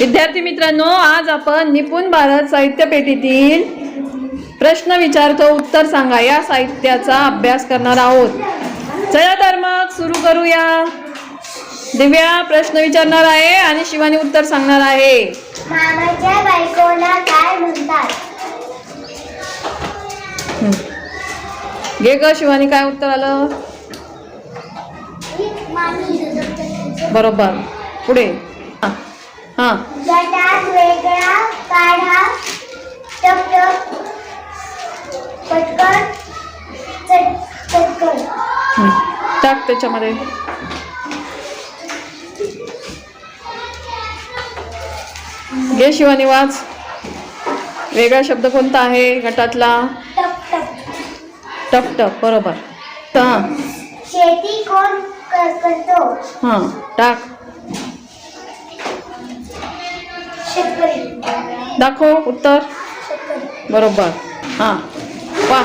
विद्यार्थी मित्रांनो आज आपण निपुण भारत साहित्य पेटीतील प्रश्न विचारतो उत्तर सांगा. या साहित्याचा अभ्यास करणार आहोत. चला तर मग सुरू करूया. दिव्या प्रश्न विचारणार आहे आणि शिवानी उत्तर सांगणार आहे. मामाच्या बायकोला काय म्हणतात. घे ग शिवानी काय उत्तर आलं? बरोबर. पुढे. हां. गटात वेगळा काढा टप टप पटकन चट चटकन. हं. टाक त्याच्यामध्ये. घे शिवानी वाच वेगळा शब्द कोणता आहे गटातला? टप टप बरोबर. शेती कोण कर- करतो? हां टाक. दाखव उत्तर. बरोबर. हां. वा.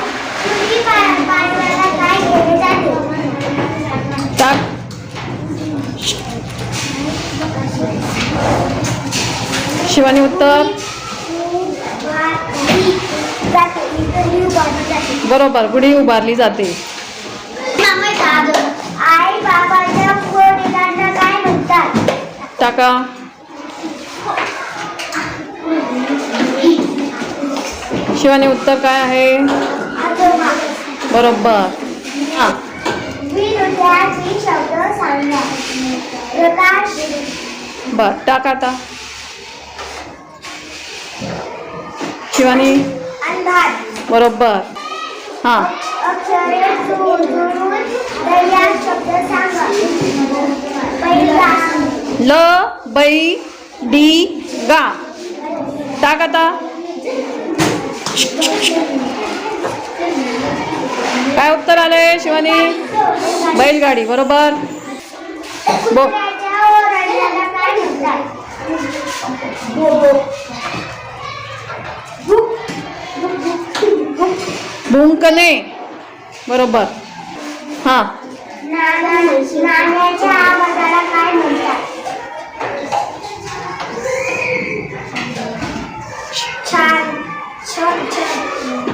टाक शिवानी उत्तर. बरोबर. गुढी उभारली जाते. आई बाबाच्या वडिलांना काय म्हणतात? टाका. शिवानी उत्तर काय आहे? बरोबर. हां. बर टाक आता. शिवानी? बरोबर. हां. ल बै डी गा. टाक आता. काय उत्तर आले शिवानी? बैलगाडी बरोबर? बो. कुत्र्याच्या भुंकणे बरोबर. हां. नाण्याच्या आवाजाला काय म्हणतात?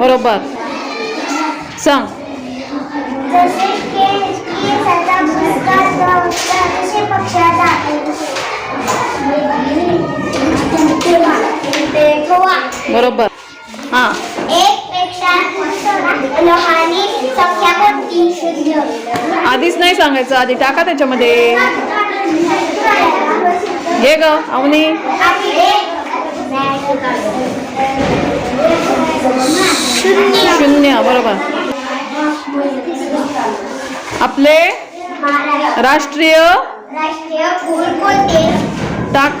बरोबर. सांग. बरोबर. हां. आधीच नाही सांगायचं आधी टाका त्याच्यामध्ये. घे ग अवनी. शून्य शून्य बरोबर. आपले राष्ट्रीय टाक.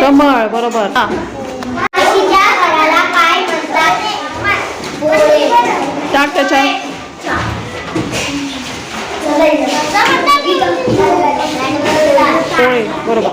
कमळ बरोबर. हां. टाक त्याच्यात. पोळे बरोबर